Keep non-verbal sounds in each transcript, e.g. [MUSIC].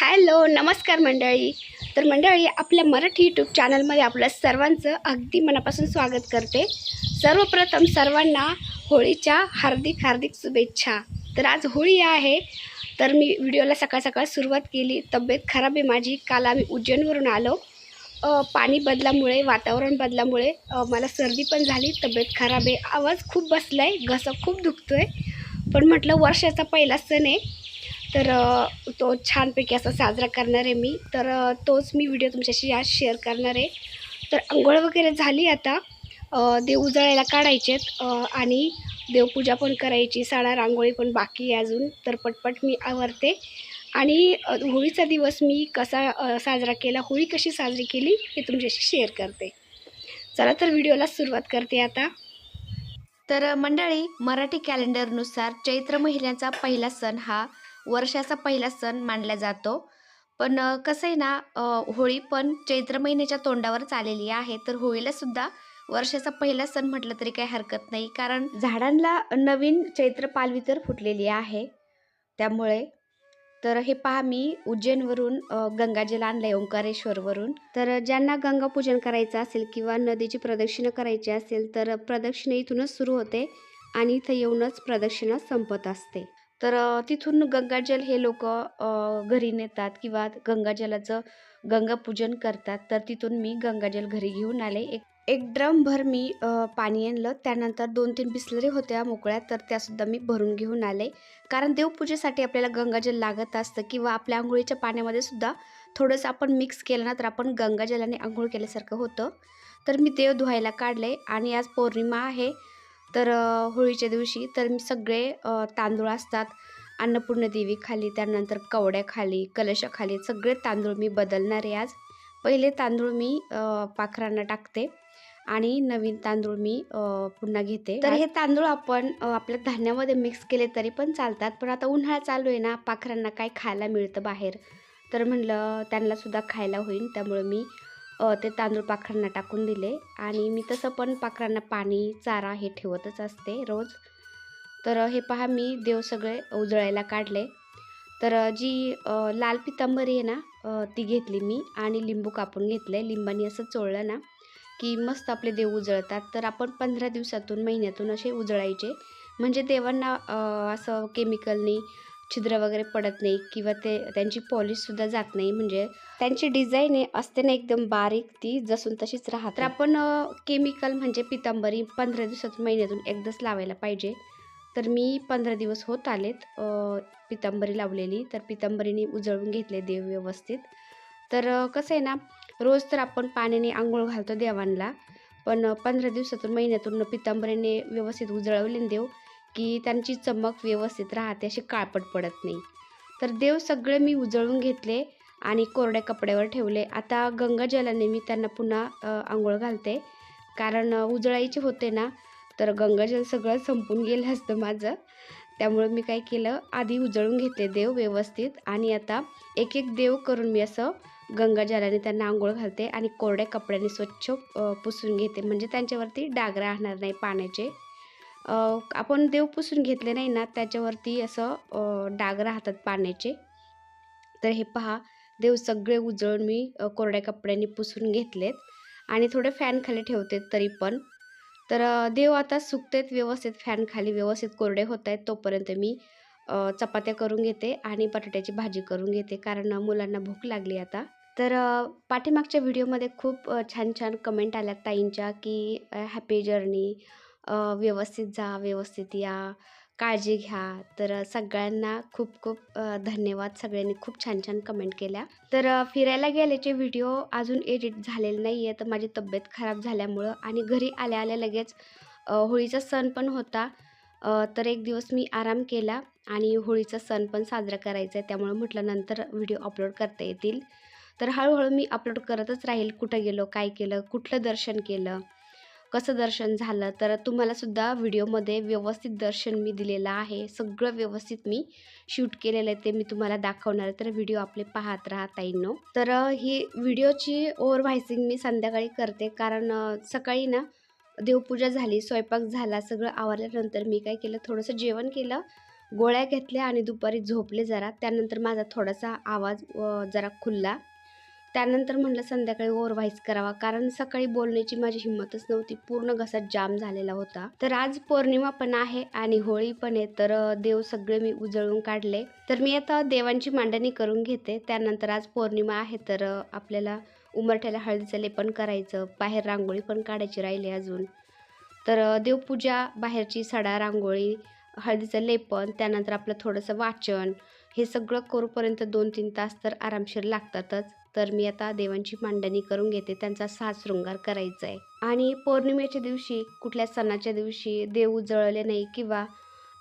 Hello नमस्कार मंडळी. तर मंडळी आपल्या मराठी यूट्यूब चॅनलमध्ये आपलं सर्वांचं अगदी मनापासून स्वागत करते. सर्वप्रथम सर्वांना होळीच्या हार्दिक हार्दिक शुभेच्छा. तर आज होळी आहे. तर मी व्हिडिओला सकाळ सकाळ सुरुवात केली. तब्येत खराब आहे माझी. काल आम्ही उज्जैनवरून आलो. पाणी बदलामुळे वातावरण बदलामुळे मला सर्दी पण झाली. तब्येत खराब आहे. आवाज खूप बसला आहे घसा खूप दुखतो आहे पण म्हटलं वर्षाचा पहिला सण आहे. तर तो छानपैकी असा साजरा करणार आहे मी. तर तोच मी व्हिडिओ तुमच्याशी आज शेअर करणार आहे. तर आंघोळ वगैरे झाली आता. देव उजळायला काढायचेत आणि देवपूजा पण करायची साडा रांगोळी पण बाकी आहे अजून. तर पटपट मी आवरते. आणि होळीचा दिवस मी कसा साजरा केला होळी कशी साजरी केली हे तुमच्याशी शेअर करते. चला तर व्हिडिओला सुरुवात करते आता. तर मंडळी मराठी कॅलेंडरनुसार चैत्र महिन्याचा पहिला सण हा वर्षाचा पहिला सण मानला जातो. पण कसं आहे ना होळी पण चैत्र महिन्याच्या तोंडावरच आलेली आहे. तर होळीला सुद्धा वर्षाचा पहिला सण म्हटलं तरी काही हरकत नाही. कारण झाडांना नवीन चैत्र पालवी तर फुटलेली आहे. त्यामुळे तर हे पहा मी उज्जैनवरून अ, गंगाजल आणलंय ओंकारेश्वरवरून. तर ज्यांना गंगापूजन करायचं असेल किंवा नदीची प्रदक्षिणा करायची असेल तर प्रदक्षिणा इथूनच सुरू होते आणि इथं येऊनच प्रदक्षिणा संपत असते. तर तिथून गंगाजल हे लोक घरी नेतात किंवा गंगाजलाचं गंगापूजन करतात. तर तिथून मी गंगाजल घरी घेऊन आले. एक एक ड्रमभर मी पाणी आणलं. त्यानंतर दोन तीन बिसलरी होत्या मोकळ्या तर त्यासुद्धा मी भरून घेऊन आले. कारण देवपूजेसाठी आपल्याला गंगाजल लागत असतं किंवा आपल्या आंघोळीच्या पाण्यामध्ये सुद्धा थोडंसं आपण मिक्स केलं ना तर आपण गंगाजलाने आंघोळ केल्यासारखं होतं. तर मी देव धुवायला काढले आणि आज पौर्णिमा आहे. तर होळीच्या दिवशी तर मी सगळे तांदूळ असतात. अन्नपूर्ण देवी खाली त्यानंतर कवड्याखाली कलशाखाली सगळे तांदूळ मी बदलणार आहे आज. पहिले तांदूळ मी पाखरांना टाकते आणि नवीन तांदूळ मी पुन्हा घेते. तर हे तांदूळ आपण आपल्या धान्यामध्ये मिक्स केले तरी पण चालतात पण आता उन्हाळा चालू आहे ना पाखरांना काय खायला मिळतं बाहेर. तर म्हणलं त्यांना सुद्धा खायला होईल त्यामुळे मी ते तांदूळ पाखरांना टाकून दिले आणि मी तसं पण पाखरांना पाणी चारा हे ठेवतच असते रोज. तर हे पहा मी देव सगळे उजळायला काढले. तर जी लाल पितांबरी आहे ना ती घेतली मी आणि लिंबू कापून घेतले. लिंबानी असं चोळलं ना की मस्त आपले देव उजळतात. तर आपण पंधरा दिवसातून महिन्यातून असे उजळायचे. म्हणजे देवांना असं केमिकलनी छिद्र वगैरे पडत नाही किंवा ते त्यांची पॉलिशसुद्धा जात नाही. म्हणजे त्यांची डिझाईन आहे असते ना एकदम बारीक ती जसून तशीच राहत. तर आपण केमिकल म्हणजे पितांबरी पंधरा दिवसातून महिन्यातून एकदाच लावायला पाहिजे. तर मी पंधरा दिवस होत आलेत पितांबरी लावलेली. तर पितांबरीने उजळून घेतले देव व्यवस्थित. तर कसं आहे ना रोज तर आपण पाण्याने आंघोळ घालतो देवांना पण पंधरा दिवसातून महिन्यातून पितांबरीने व्यवस्थित उजळवले देव की त्यांची चमक व्यवस्थित राहते अशी काळपट पडत नाही. तर देव सगळे मी उजळून घेतले आणि कोरड्या कपड्यावर ठेवले. आता गंगाजलाने मी त्यांना पुन्हा आंघोळ घालते. कारण उजळायचे होते ना तर गंगाजल सगळं संपून गेलं असतं माझं. त्यामुळे मी काय केलं आधी उजळून घेतले देव व्यवस्थित आणि आता एक एक देव करून मी असं गंगाजलाने त्यांना आंघोळ घालते आणि कोरड्या कपड्याने स्वच्छ पुसून घेते. म्हणजे त्यांच्यावरती डाग राहणार नाही पाण्याचे. आपण देव पुसून घेतले नाही ना त्याच्यावरती असं डाग राहतात पाण्याचे. तर हे पहा देव सगळे उजळून मी कोरड्या कपड्यांनी पुसून घेतलेत. आणि थोडे फॅन खाली ठेवते तरी पण. तर देव आता सुकतेत व्यवस्थित फॅन खाली व्यवस्थित कोरडे होत आहेत तोपर्यंत मी चपात्या करून घेते आणि बटाट्याची भाजी करून घेते कारण मुलांना भूक लागली आता. तर पाठीमागच्या व्हिडिओमध्ये खूप छान छान कमेंट आल्या ताईंच्या की हॅपी जर्नी व्यवस्थित जा व्यवस्थित या काळजी घ्या. तर अ, सगळ्यांना खूप खूप अ, धन्यवाद. सगळ्यांनी खूप छान छान कमेंट केल्या. तर अ, फिरायला गेल्याचे व्हिडिओ अजून एडिट झालेले नाही आहे तर माझी तब्येत खराब झाल्यामुळं आणि घरी आल्या आल्या लगेच अ, होळीचा सण पण होता. अ, तर एक दिवस मी आराम केला आणि होळीचा सण पण साजरा करायचा आहे. त्यामुळं म्हटलं नंतर व्हिडिओ अपलोड करता येतील. तर हळूहळू मी अपलोड करतच राहील. कुठं गेलो काय केलं कुठलं दर्शन केलं. कसं दर्शन झालं तर तुम्हालासुद्धा व्हिडिओमध्ये व्यवस्थित दर्शन मी दिलेलं आहे. सगळं व्यवस्थित मी शूट केलेलं आहे ते मी तुम्हाला दाखवणार आहे. तर व्हिडिओ आपले पाहत राहा ताईंनो. तर ही व्हिडिओची ओव्हर व्हायसिंग मी संध्याकाळी करते. कारण सकाळी ना देवपूजा झाली स्वयंपाक झाला सगळं आवरल्यानंतर मी काय केलं थोडंसं जेवण केलं गोळ्या घेतल्या आणि दुपारी झोपले जरा. त्यानंतर माझा थोडासा आवाज जरा खुलला. त्यानंतर म्हटलं संध्याकाळी ओव्हरवाईज करावा. कारण सकाळी बोलण्याची माझी हिंमतच नव्हती. पूर्ण घसा जाम झालेला होता. तर आज पौर्णिमा पण आहे आणि होळी पण आहे. तर देव सगळे मी उजळून काढले. तर मी आता देवांची मांडणी करून घेते. त्यानंतर आज पौर्णिमा आहे. तर आपल्याला उमरठ्याला हळदीचं लेपन करायचं. बाहेर रांगोळी पण काढायची राहिली अजून. तर देवपूजा बाहेरची सडा रांगोळी हळदीचं लेपन त्यानंतर आपलं थोडंसं वाचन. हे सगळं करूपर्यंत दोन तीन तास तर आरामशीर लागतातच. तर मी आता देवांची मांडणी करून घेते त्यांचा सात शृंगार करायचा आहे आणि पौर्णिमेच्या दिवशी कुठल्या सणाच्या दिवशी देव उजळले नाही किंवा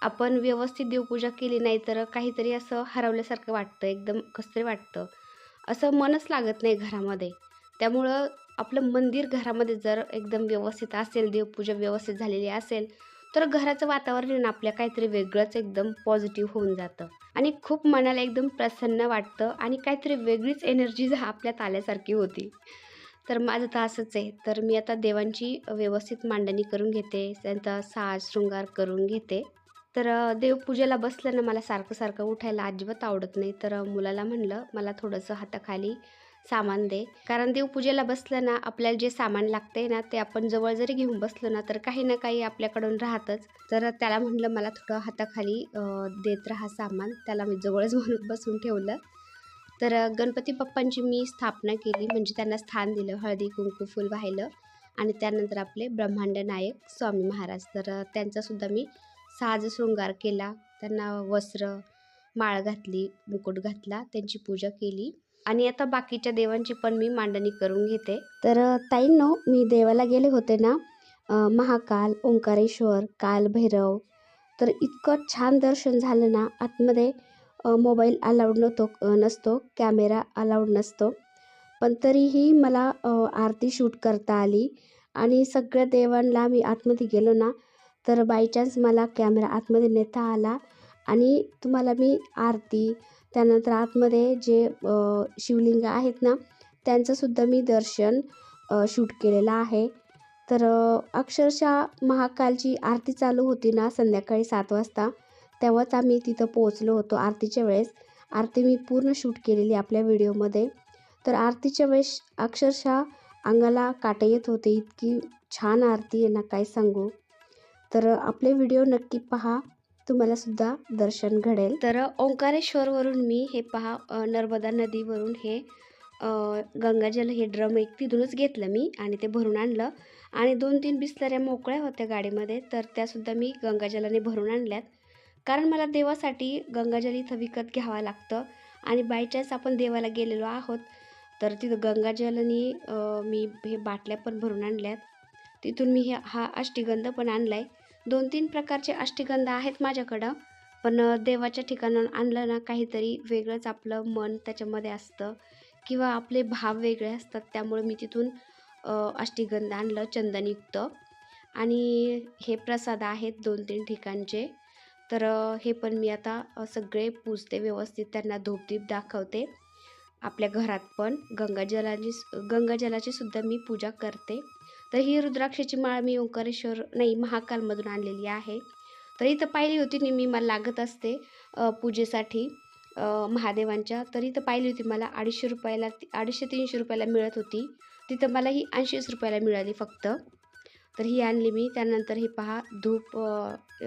आपण व्यवस्थित देवपूजा केली नाही तर काहीतरी असं हरवल्यासारखं वाटतं एकदम कसं तरी वाटतं. असं मनच लागत नाही घरामध्ये. त्यामुळं आपलं मंदिर घरामध्ये जर एकदम व्यवस्थित असेल देवपूजा व्यवस्थित झालेली असेल तर घराचं वातावरण आहे ना आपल्या काहीतरी वेगळंच एकदम पॉझिटिव्ह होऊन जातं. आणि खूप मनाला एकदम प्रसन्न वाटतं आणि काहीतरी वेगळीच एनर्जी आपल्यात आल्यासारखी होती. तर माझं तर असंच आहे. तर मी आता देवांची व्यवस्थित मांडणी करून घेते त्यांचा साज शृंगार करून घेते. तर देवपूजेला बसलं ना मला सारखं सारखं उठायला अजिबात आवडत नाही. तर मुलाला म्हणलं मला थोडंसं हाताखाली सामान दे. कारण देवपूजेला बसलं ना आपल्याला जे सामान लागते ना ते आपण जवळ जरी घेऊन बसलो ना तर काही ना काही आपल्याकडून राहतच. तर त्याला म्हणलं मला थोडं हाताखाली देत राहा सामान. त्याला मी जवळच [LAUGHS] म्हणून बसून ठेवलं. तर गणपती बाप्पांची मी स्थापना केली. म्हणजे त्यांना स्थान दिलं हळदी कुंकू फुल वाहिलं. आणि त्यानंतर आपले ब्रह्मांड नायक स्वामी महाराज. तर त्यांचासुद्धा मी साज शृंगार केला. त्यांना वस्त्र माळ घातली मुकुट घातला. त्यांची पूजा केली. आणि आता बाकीच्या देवांची पण मी मांडणी करून घेते. तर ताईंनो मी देवाला गेले होते ना महाकाल ओंकारेश्वर कालभैरव. तर इतकं छान दर्शन झालं ना आतमध्ये मोबाईल अलाउड नव्हतो नसतो कॅमेरा अलाउड नसतो. पण तरीही मला आरती शूट करता आली आणि सगळ्या देवांना मी आतमध्ये गेलो ना तर बाय चान्स मला कॅमेरा आतमध्ये नेता आला आणि तुम्हाला मी आरती त्यानंतर आतमध्ये जे शिवलिंग आहेत ना त्यांचंसुद्धा मी दर्शन शूट केलेलं आहे. तर अक्षरशः महाकालची आरती चालू होती ना संध्याकाळी सात वाजता तेव्हाच आम्ही तिथं पोहोचलो होतो आरतीच्या वेळेस. आरती मी पूर्ण शूट केलेली आपल्या व्हिडिओमध्ये. तर आरतीच्या वेळेस अक्षरशः अंगाला काटे येत होते इतकी छान आरती आहे ना काय सांगू. तर आपले व्हिडिओ नक्की पहा. तुम्हालासुद्धा दर्शन घडेल. तर ओंकारेश्वरवरून मी हे पहा नर्मदा नदीवरून हे गंगाजल हे ड्रम एक तिथूनच घेतलं मी आणि ते भरून आणलं. आणि दोन तीन बिस्तऱ्या मोकळ्या होत्या गाडीमध्ये तर त्यासुद्धा मी गंगाजलाने भरून आणल्यात. कारण मला देवासाठी गंगाजल इथं विकत घ्यावं लागतं आणि बाय चान्स आपण देवाला गेलेलो आहोत तर तिथं गंगाजलनी मी हे बाटल्या पण भरून आणल्यात. तिथून मी हे हा अष्टीगंध पण आणला आहे दोन तीन प्रकारचे अष्टिगंध आहेत माझ्याकडं पण देवाच्या ठिकाणाहून आणलं ना काहीतरी वेगळंच आपलं मन त्याच्यामध्ये असतं किंवा आपले भाव वेगळे असतात त्यामुळे मी तिथून अ, अष्टीगंध आणलं चंदनयुक्त. आणि हे प्रसाद आहेत दोन तीन ठिकाणचे. तर हे पण मी आता सगळे पूजते व्यवस्थित त्यांना धूपदीप दाखवते. आपल्या घरात पण गंगाजलाची गंगाजलाची सुद्धा मी पूजा करते. तर ही रुद्राक्षाची माळ मी ओंकारेश्वर नाही महाकालमधून आणलेली आहे. तर इथं पाहिली होती नी मी मला लागत असते पूजेसाठी महादेवांच्या. तर इथं पाहिली होती मला अडीचशे रुपयाला अडीचशे तीनशे रुपयाला मिळत होती. तिथं मला ही ऐंशीच रुपयाला मिळाली फक्त. तर ही आणली मी. त्यानंतर हे पहा धूप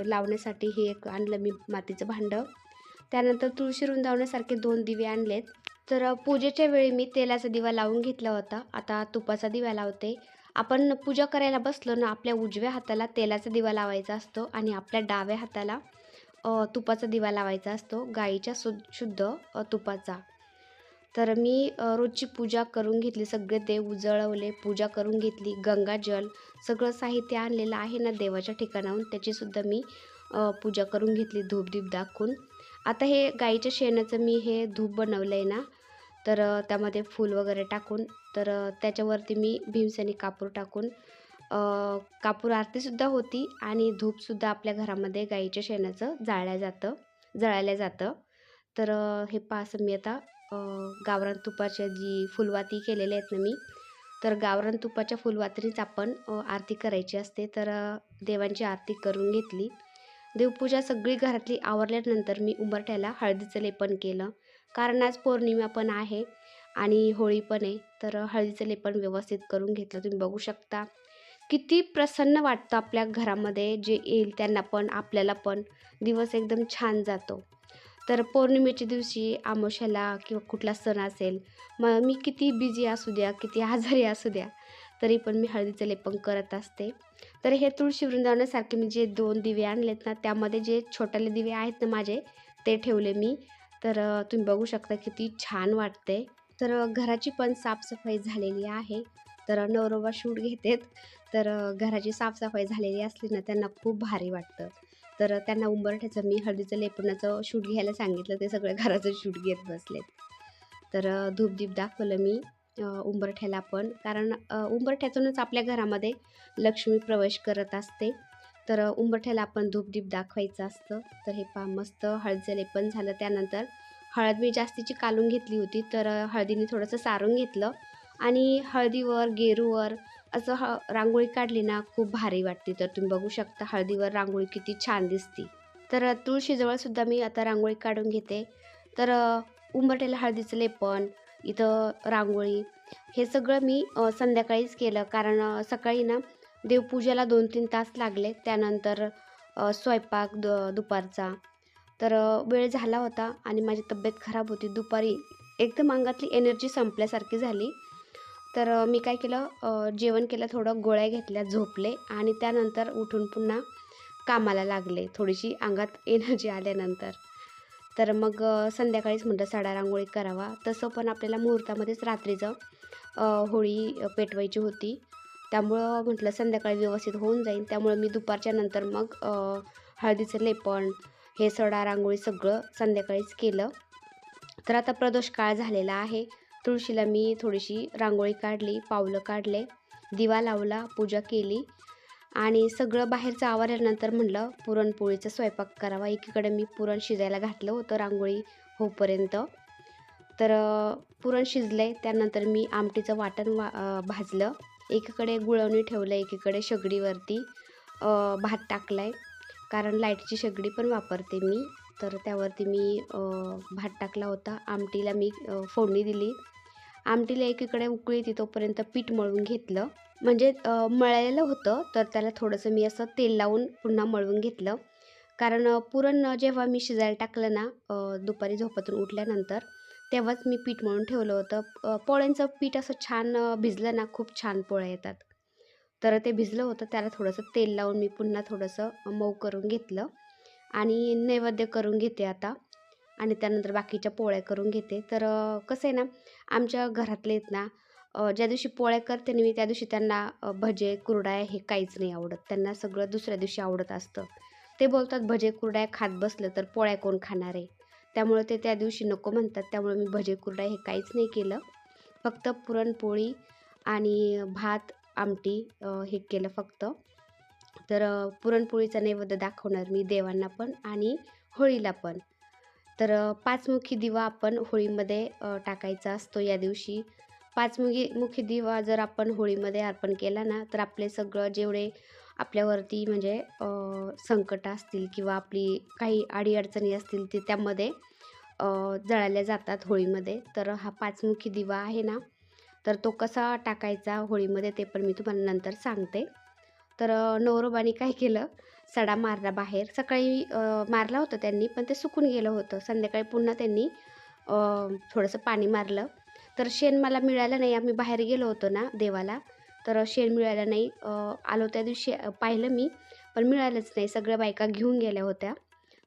लावण्यासाठी हे एक आणलं मी मातीचं भांडं. त्यानंतर तुळशी रुंदावण्यासारखे दोन दिवे आणलेत. तर पूजेच्या वेळी मी तेलाचा दिवा लावून घेतला होता. आता तुपाचा दिवा लावते. आपण पूजा करायला बसलो ना आपल्या उजव्या हाताला तेलाचा दिवा लावायचा असतो आणि आपल्या डाव्या हाताला तुपाचा दिवा लावायचा असतो गाईच्या सु शुद्ध तुपाचा. तर मी रोजची पूजा करून घेतली सगळे देव उजळवले पूजा करून घेतली गंगाजल सगळं साहित्य आणलेलं आहे ना देवाच्या ठिकाणाहून त्याचीसुद्धा मी पूजा करून घेतली धूपदीप दाखवून. आता हे गाईच्या शेणाचं मी हे धूप बनवलं आहे ना तर त्यामध्ये फूल वगैरे टाकून तर त्याच्यावरती मी भीमसेनी कापूर टाकून कापूर आरतीसुद्धा होती आणि धूपसुद्धा आपल्या घरामध्ये गाईच्या शेणाचं जाळल्या जातं जळायला जातं. तर हे पहा असं मी आता गावरान तुपाच्या जी फुलवाती केलेल्या आहेत ना मी तर गावरान तुपाच्या फुलवातीनेच आपण आरती करायची असते. तर देवांची आरती करून घेतली. देवपूजा सगळी घरातली आवरल्यानंतर मी उंबरठ्याला हळदीचं लेपन केलं. कारण आज पौर्णिमा पण आहे आणि होळी पण आहे तर हळदीचं लेपन व्यवस्थित करून घेतलं. तुम्ही बघू शकता. किती प्रसन्न वाटतं आपल्या घरामध्ये जे येईल त्यांना पण आपल्याला पण. दिवस एकदम छान जातो. तर पौर्णिमेच्या दिवशी आमोशाला किंवा कुठला सण असेल मग मी किती बिझी असू द्या किती आजारी असू द्या तरी पण मी हळदीचं लेपन करत असते. तर हे तुळशी वृंदावनासारखे मी जे दोन दिवे आणलेत ना त्यामध्ये जे छोटेले दिवे आहेत ना माझे ते ठेवले मी. तर तुम्ही बघू शकता किती छान वाटते. तर घराची पण साफसफाई झालेली आहे. तर नवरोबा शूट घेतेत. तर घराची साफसफाई झालेली असली ना त्यांना खूप भारी वाटतं. तर त्यांना उंबरठ्याचं मी हळदीचं लेपणाचं शूट घ्यायला सांगितलं. ते सगळं घराचं शूट घेत बसलेत. तर धूपदीप दाखवलं मी. उंबरठ्याला पण कारण उंबरठ्यातूनच आपल्या घरामध्ये लक्ष्मी प्रवेश करत असते. तर उंबरठ्याला आपण धूपदीप दाखवायचं असतं. तर हे पा मस्त हळदीचं पण झालं. त्यानंतर हळद मी जास्तीची कालून घेतली होती. तर हळदीने थोडंसं सारून घेतलं. आणि हळदीवर गेरूवर असं ह रांगोळी काढली ना खूप भारी वाटते तर तुम्ही बघू शकता हळदीवर रांगोळी किती छान दिसती. तर तुळशीजवळसुद्धा मी आता रांगोळी काढून घेते. तर उंबरठ्याला हळदीचं लेपन इथं रांगोळी. हे सगळं मी संध्याकाळीच केलं. कारण सकाळी ना देवपूजेला दोन तीन तास लागले. त्यानंतर स्वयंपाक द दुपारचा. तर वेळ झाला होता आणि माझी तब्येत खराब होती. दुपारी एकदम अंगातली एनर्जी संपल्यासारखी झाली. तर मी काय केलं जेवण केलं थोडं गोळ्या घेतल्या झोपले आणि त्यानंतर उठून पुन्हा कामाला लागले. थोडीशी अंगात [LAUGHS] एनर्जी आल्यानंतर. तर मग संध्याकाळीच म्हटलं सडा रांगोळी करावा. तसं पण आपल्याला मुहूर्तामध्येच रात्रीचं होळी पेटवायची होती. त्यामुळं म्हटलं संध्याकाळी व्यवस्थित होऊन जाईल त्यामुळं मी दुपारच्या नंतर मग हळदीचं लेपण हे सडा रांगोळी सगळं संध्याकाळीच केलं. तर आता प्रदोष काळ झालेला आहे. तुळशीला मी थोडीशी रांगोळी काढली पावलं काढले दिवा लावला पूजा केली. आणि सगळं बाहेरचं आवरल्यानंतर म्हणलं पुरणपोळीचा स्वयंपाक करावा. एकीकडे मी पुरण शिजायला घातलं होतं रांगोळी होपर्यंत तर पुरण शिजले त्यानंतर मी आमटीचं वाटण वा भाजलं. एकीकडे गुळवणी ठेवलं एकीकडे शेगडीवरती भात टाकला आहे कारण लाईटची शेगडी पण वापरते मी. तर त्यावरती मी भात टाकला होता. आमटीला मी फोडणी दिली. आमटीला एकीकडे उकळी येते तोपर्यंत पीठ मळून घेतलं. म्हणजे मळलेलं होतं तर त्याला थोडंसं मी असं तेल लावून पुन्हा मळवून घेतलं. कारण पुरण जेव्हा मी शिजायला टाकलं ना दुपारी झोपातून उठल्यानंतर तेव्हाच मी पीठ मळून ठेवलं होतं. पोळ्यांचं पीठ असं छान भिजलं ना खूप छान पोळ्या येतात. तर ते भिजलं होतं त्याला थोडंसं तेल लावून मी पुन्हा थोडंसं मऊ करून घेतलं. आणि नैवेद्य करून घेते आता. आणि त्यानंतर बाकीच्या पोळ्या करून घेते. तर कसं आहे ना आमच्या घरातले आहेत ना ज्या दिवशी पोळ्या करते ना मी त्या दिवशी त्यांना भजे कुरडाया हे काहीच नाही आवडत. त्यांना सगळं दुसऱ्या दिवशी आवडत असतं. ते बोलतात भजे कुरडाया खात बसलं तर पोळ्या कोण खाणार आहे? त्यामुळे ते त्या दिवशी नको म्हणतात. त्यामुळे मी भजे कुरडाया हे काहीच नाही केलं. फक्त पुरणपोळी आणि भात आमटी हे केलं फक्त. तर पुरणपोळीचा नैवेद्य दाखवणार मी देवांना पण आणि होळीला पण. तर पाचमुखी दिवा आपण होळीमध्ये टाकायचा असतो या दिवशी. पाचमुखी मुखी दिवा जर आपण होळीमध्ये अर्पण केला ना तर आपले सगळं जेवढे आपल्यावरती म्हणजे संकट असतील किंवा आपली काही अडीअडचणी असतील ते त्यामध्ये जळाल्या जातात होळीमध्ये. तर हा पाचमुखी दिवा आहे ना तर तो कसा टाकायचा होळीमध्ये ते पण मी तुम्हाला नंतर सांगते. तर नवरोबानी काय केलं सडा मारला बाहेर. सकाळी मारला होता त्यांनी पण ते सुकून गेलं होतं. संध्याकाळी पुन्हा त्यांनी थोडंसं पाणी मारलं. तर शेण मला मिळालं नाही. आम्ही बाहेर गेलो होतो ना देवाला. तर शेण मिळालं नाही. आलो त्या दिवशी पाहिलं मी पण मिळालंच नाही. सगळ्या बायका घेऊन गेल्या होत्या.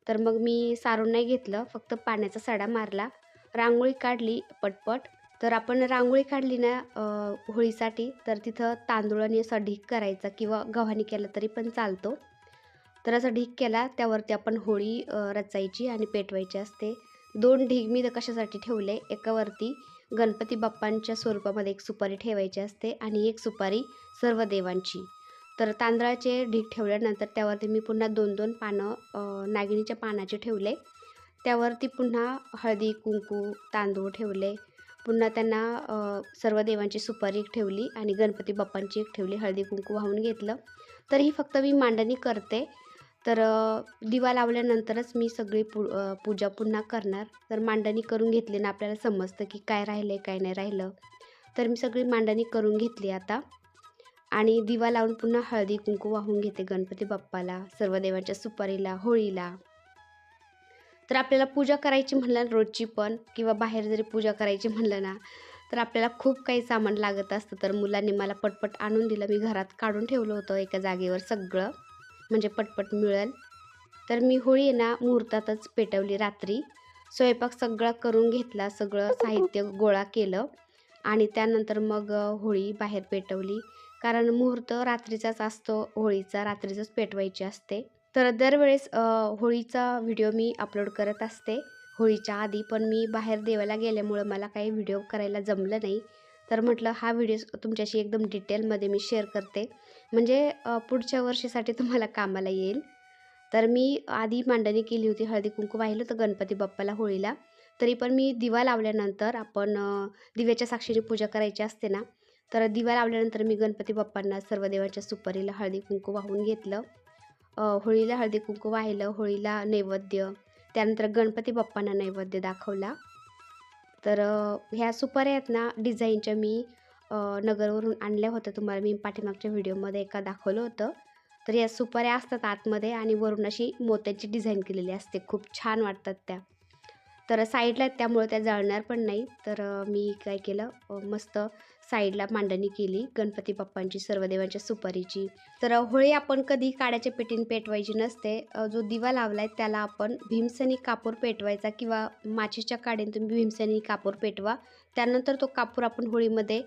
तर मग मी सारून नाही घेतलं. फक्त पाण्याचा सडा मारला. रांगोळी काढली पटपट. तर आपण रांगोळी काढली ना होळीसाठी तर तिथं तांदूळाने असा ढीक करायचा किंवा गव्हाणी केला तरी पण चालतो. तर असा ढीक केला. त्यावरती आपण होळी रचायची आणि पेटवायची असते. दोन ढीग मी तर कशासाठी ठेवले? एकावरती गणपती बाप्पांच्या स्वरूपामध्ये एक सुपारी ठेवायची असते आणि एक सुपारी सर्व देवांची. तर तांदळाचे ढीग ठेवल्यानंतर त्यावरती मी पुन्हा दोन दोन पानं नागिणीच्या पानाचे ठेवले. त्यावरती पुन्हा हळदी कुंकू तांदूळ ठेवले. पुन्हा त्यांना सर्व देवांची सुपारी एक ठेवली आणि गणपती बाप्पांची एक ठेवली हळदी कुंकू वाहून घेतलं. तर ही फक्त मी मांडणी करते. तर दिवा लावल्यानंतरच मी सगळी पू पूजा पुन्हा करणार. तर मांडणी करून घेतली ना आपल्याला समजतं की काय राहिलं आहे काय नाही राहिलं. तर मी सगळी मांडणी करून घेतली आता. आणि दिवा लावून पुन्हा हळदी कुंकू वाहून घेते गणपती बाप्पाला सर्व देवांच्या सुपारीला होळीला. तर आपल्याला पूजा करायची म्हणलं रोजची पण किंवा बाहेर जरी पूजा करायची म्हणलं ना तर आपल्याला खूप काही सामान लागत असतं. तर मुलांनी मला पटपट आणून दिलं. मी घरात काढून ठेवलं होतं एका जागेवर सगळं. म्हणजे पटपट मिळेल. तर मी होळी आहे ना मुहूर्तातच पेटवली रात्री. स्वयंपाक सगळा करून घेतला सगळं साहित्य गोळा केलं. आणि त्यानंतर मग होळी बाहेर पेटवली. कारण मुहूर्त रात्रीचाच असतो होळीचा रात्रीचंच पेटवायची असते. तर दरवेळेस होळीचा व्हिडिओ मी अपलोड करत असते. होळीच्या आधी पण मी बाहेर देवाला गेल्यामुळं मला काही व्हिडिओ करायला जमलं नाही. तर म्हटलं हा व्हिडिओ तुमच्याशी एकदम डिटेलमध्ये मी शेअर करते. म्हणजे पुढच्या वर्षीसाठी तुम्हाला कामाला येईल. तर मी आधी मांडणी केली होती हळदी कुंकू वाहिलं होतं गणपती बाप्पाला होळीला. तरी पण मी दिवा लावल्यानंतर आपण दिव्याच्या साक्षीने पूजा करायची असते ना तर दिवा लावल्यानंतर मी गणपती बाप्पांना सर्व देवाच्या सुपारीला हळदी कुंकू वाहून घेतलं. होळीला हळदी कुंकू वाहिलं होळीला नैवेद्य त्यानंतर गणपती बाप्पांना नैवेद्य दाखवला. तर ह्या सुपाऱ्या आहेत ना डिझाईनच्या मी नगरवरून आणल्या होत्या. तुम्हाला मी पाठीमागच्या व्हिडिओमध्ये एका दाखवलं होतं. तर या सुपाऱ्या असतात आतमध्ये आणि वरून अशी मोत्याची डिझाईन केलेली असते. खूप छान वाटतात त्या. तर साईडला आहेत त्यामुळे त्या जळणार पण नाही. तर मी काय केलं मस्त साईडला मांडणी केली गणपती बाप्पांची सर्व देवांच्या सुपारीची. तर होळी आपण कधी काड्याच्या पेटीने पेटवायची नसते. जो दिवा लावलाय त्याला आपण भीमसनी कापूर पेटवायचा किंवा माचीच्या काडीने तुम्ही भीमसनी कापूर पेटवा. त्यानंतर तो कापूर आपण होळीमध्ये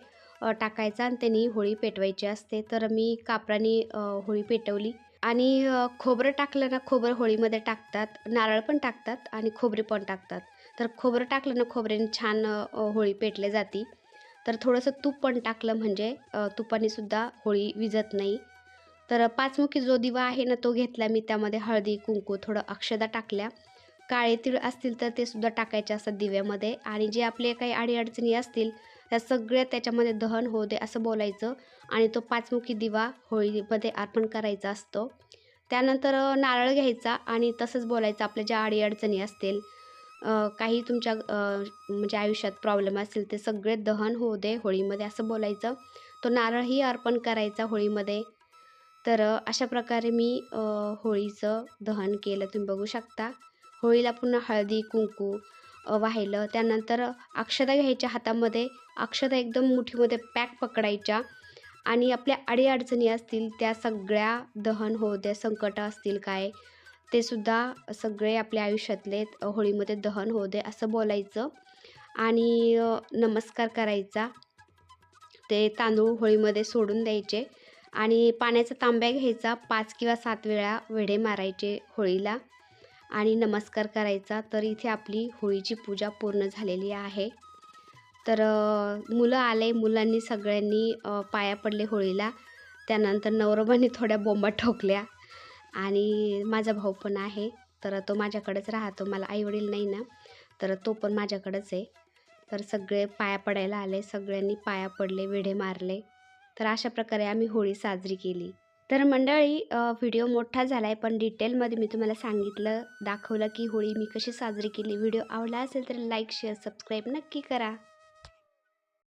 टाकायचा आणि त्यांनी होळी पेटवायची असते. तर मी कापराने होळी पेटवली. आणि खोबरं टाकलं ना खोबरं होळीमध्ये टाकतात नारळ पण टाकतात आणि खोबरे पण टाकतात. तर खोबरं टाकलं ना खोबऱ्याने छान होळी पेटले जाती. तर थोडंसं तूप पण टाकलं म्हणजे तुपानेसुद्धा होळी विझत नाही. तर पाचमुखी जो दिवा आहे ना तो घेतला मी. त्यामध्ये हळदी कुंकू थोडं अक्षदा टाकल्या. काळे तीळ असतील तर ते सुद्धा टाकायचे असतात दिव्यामध्ये. आणि जे आपले काही अडीअडचणी असतील त्या सगळ्या त्याच्यामध्ये दहन होऊ दे असं बोलायचं. आणि तो पाचमुखी दिवा होळीमध्ये अर्पण करायचा असतो. त्यानंतर नारळ घ्यायचा आणि तसंच बोलायचं आपल्या ज्या अडीअडचणी असतील काही तुमच्या म्हणजे आयुष्यात प्रॉब्लेम असतील ते सगळे दहन होऊ दे होळीमध्ये असं बोलायचं. तो नारळही अर्पण करायचा होळीमध्ये. तर अशा प्रकारे मी होळीचं दहन केलं. तुम्ही बघू शकता. होळीला पुन्हा हळदी कुंकू वाहिलं. त्यानंतर अक्षता घ्यायच्या हातामध्ये. अक्षता एकदम मुठीमध्ये पॅक पकडायच्या. आणि आपल्या अडीअडचणी असतील त्या सगळ्या दहन होऊ द्या संकट असतील काय ते सुद्धा सगळे आपल्या आयुष्यातले होळीमध्ये दहन होऊ दे असं बोलायचं. आणि नमस्कार करायचा. ते तांदूळ होळीमध्ये सोडून द्यायचे. आणि पाण्याचा तांब्या घ्यायचा पाच किंवा सात वेळा वेढे मारायचे होळीला. आणि नमस्कार करायचा. तर इथे आपली होळीची पूजा पूर्ण झालेली आहे. तर मुलं आले मुलांनी सगळ्यांनी पाया पडले होळीला. त्यानंतर नवरोबांनी थोड्या बोंबा ठोकल्या आणि माझा भाऊ पण आहे. तर तो माझ्याकडेच राहतो मला आईवडील नाही ना. तर तो पण माझ्याकडेच आहे. तर सगळे पाया पडायला आले सगळ्यांनी पाया पडले विढे मारले. तर अशा प्रकारे आम्ही होळी साजरी केली. तर मंडळी व्हिडिओ मोठा झाला आहे पण डिटेलमध्ये मी तुम्हाला सांगितलं दाखवलं की होळी मी कशी साजरी केली. व्हिडिओ आवडला असेल तर लाईक शेअर सबस्क्राईब नक्की करा.